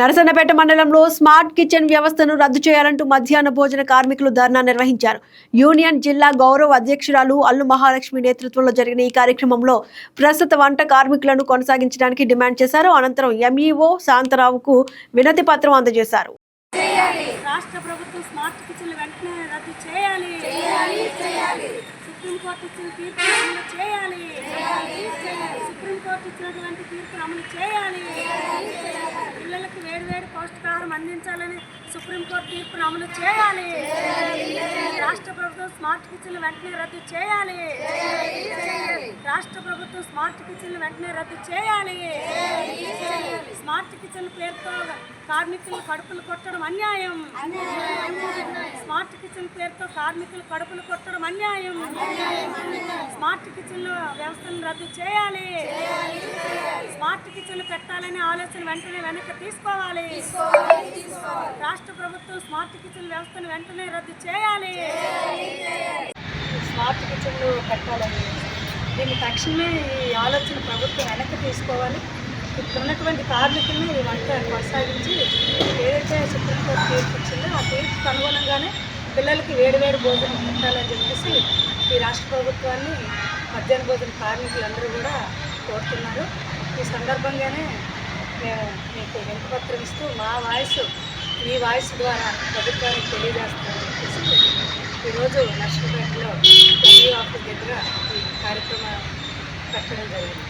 నరసన్నపేట మండలంలో smart kitchen వ్యవస్థను రద్దు చేయాలంటూ మధ్యాహ్న భోజన కార్మికులు ధర్నా నిర్వహించారు. యూనియన్ జిల్లా గౌరవ అధ్యక్షురాలు అల్లు మహాలక్ష్మి నేతృత్వంలో జరిగిన ఈ కార్యక్రమంలో ప్రస్తుత వంట కార్మికులను కొనసాగించడానికి డిమాండ్ చేశారు. అనంతరం ఎంఈఓ శాంతరావుకు వినతి పత్రం అందజేశారు. రాష్ట్ర ప్రభుత్వం స్మార్ట్ కిచెన్లు వెంటనే రద్దు చేయాలి. చేయాలి చేయాలి. సుప్రీంకోర్టు ఇచ్చిన తీర్పు అమలు చేయాలి. సుప్రీంకోర్టు ఇచ్చినటువంటి తీర్పు అమలు చేయాలి. పిల్లలకు వేడివేడి పౌష్టికాహారం అందించాలని సుప్రీంకోర్టు తీర్పును అమలు చేయాలి. రాష్ట్ర ప్రభుత్వం స్మార్ట్ కిచెన్లు వెంటనే రద్దు చేయాలి. రాష్ట్ర ప్రభుత్వం స్మార్ట్ కిచెన్లు వెంటనే రద్దు చేయాలి. స్మార్ట్ కిచెన్ పేరుతో కార్మికులు కడుపులు కొట్టడం అన్యాయం. స్మార్ట్ కిచెన్ పేరుతో కార్మికులు కడుపులు కొట్టడం అన్యాయం. స్మార్ట్ కిచెన్ వ్యవస్థను రద్దు చేయాలి. స్మార్ట్ కిచెన్లు పెట్టాలనే ఆలోచన వెంటనే వెనక్కి తీసుకోవాలి. రాష్ట్ర ప్రభుత్వం స్మార్ట్ కిచెన్ వ్యవస్థను వెంటనే రద్దు చేయాలి. స్మార్ట్ కిచెన్లు పెట్టాలని దీన్ని తక్షణమే ఈ ఆలోచన ప్రభుత్వం వెనక్కి తీసుకోవాలి. ఇక్కడ ఉన్నటువంటి కార్మికుల్ని ఈ వంట కొనసాగించి ఏదైతే సుప్రీంకోర్టు తీర్పు ఇచ్చిందో ఆ తీర్పుకు అనుగుణంగానే పిల్లలకి వేడివేడి భోజనం పెట్టాలని చెప్పేసి ఈ రాష్ట్ర ప్రభుత్వాన్ని మధ్యాహ్న భోజన కార్మికులందరూ కూడా కోరుతున్నారు. ఈ సందర్భంగానే మేము మీకు వింతపత్రం ఇస్తూ మా వాయిస్ మీ వాయిస్ ద్వారా ప్రభుత్వానికి తెలియజేస్తామని చెప్పేసి ఈరోజు నర్సంపేటలో దగ్గర ఈ కార్యక్రమం పెట్టడం జరిగింది.